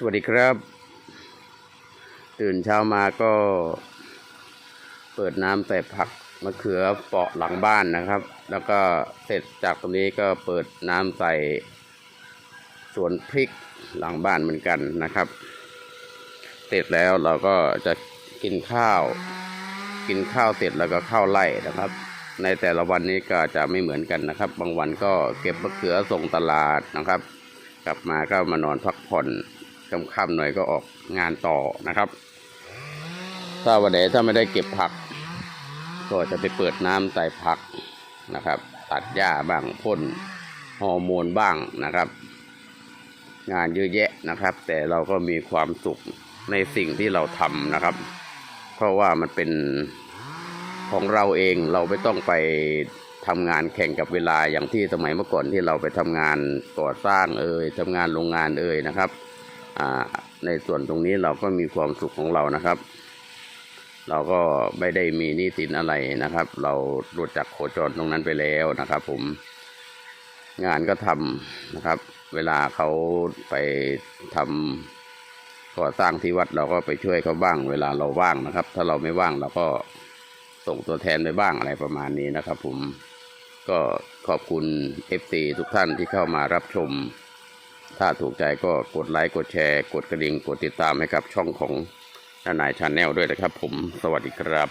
สวัสดีครับ ตื่นเช้ามาก็เปิดน้ำใส่ผักมะเขือเปาะหลังบ้านนะครับ แล้วก็เสร็จจากตรงนี้ก็เปิดน้ำใส่สวนพริกหลังบ้านเหมือนกันนะครับ เสร็จแล้วเราก็จะกินข้าว กินข้าวเสร็จแล้วก็เข้าไร่นะครับ ในแต่ละวันนี้ก็จะไม่เหมือนกันนะครับ บางวันก็เก็บมะเขือส่งตลาดนะครับกลับมาก็มานอนพักผ่อน ค่ำๆหน่อยก็ออกงานต่อนะครับ ถ้าวันไหนถ้าไม่ได้เก็บผัก ก็จะไปเปิดน้ำใส่ผักนะครับ ตัดหญ้าบ้างพ่นฮอร์โมนบ้างนะครับ งานเยอะแยะนะครับ แต่เราก็มีความสุขในสิ่งที่เราทำนะครับ เพราะว่ามันเป็นของเราเองเราไม่ต้องไปทำงานแข่งกับเวลาอย่างที่สมัยเมื่อก่อนที่เราไปทำงานก่อสร้างเอ่ยทำงานโรงงานเอ่ยนะครับ ในส่วนตรงนี้เราก็มีความสุขของเรานะครับ เราก็ไม่ได้มีหนี้สินอะไรนะครับ เราหลุดจากโคจรตรงนั้นไปแล้วนะครับ ผมงานก็ทำนะครับ เวลาเขาไปทำก่อสร้างที่วัดเราก็ไปช่วยเขาบ้าง เวลาเราว่างนะครับ ถ้าเราไม่ว่างเราก็ส่งตัวแทนไปบ้างอะไรประมาณนี้นะครับ ผมก็ขอบคุณ FC ทุกท่านที่เข้ามารับชม ถ้าถูกใจก็กดไลค์กดแชร์ กดกระดิ่งกดติดตามให้กับช่องของนายชาแนลด้วยนะครับผมสวัสดีครับ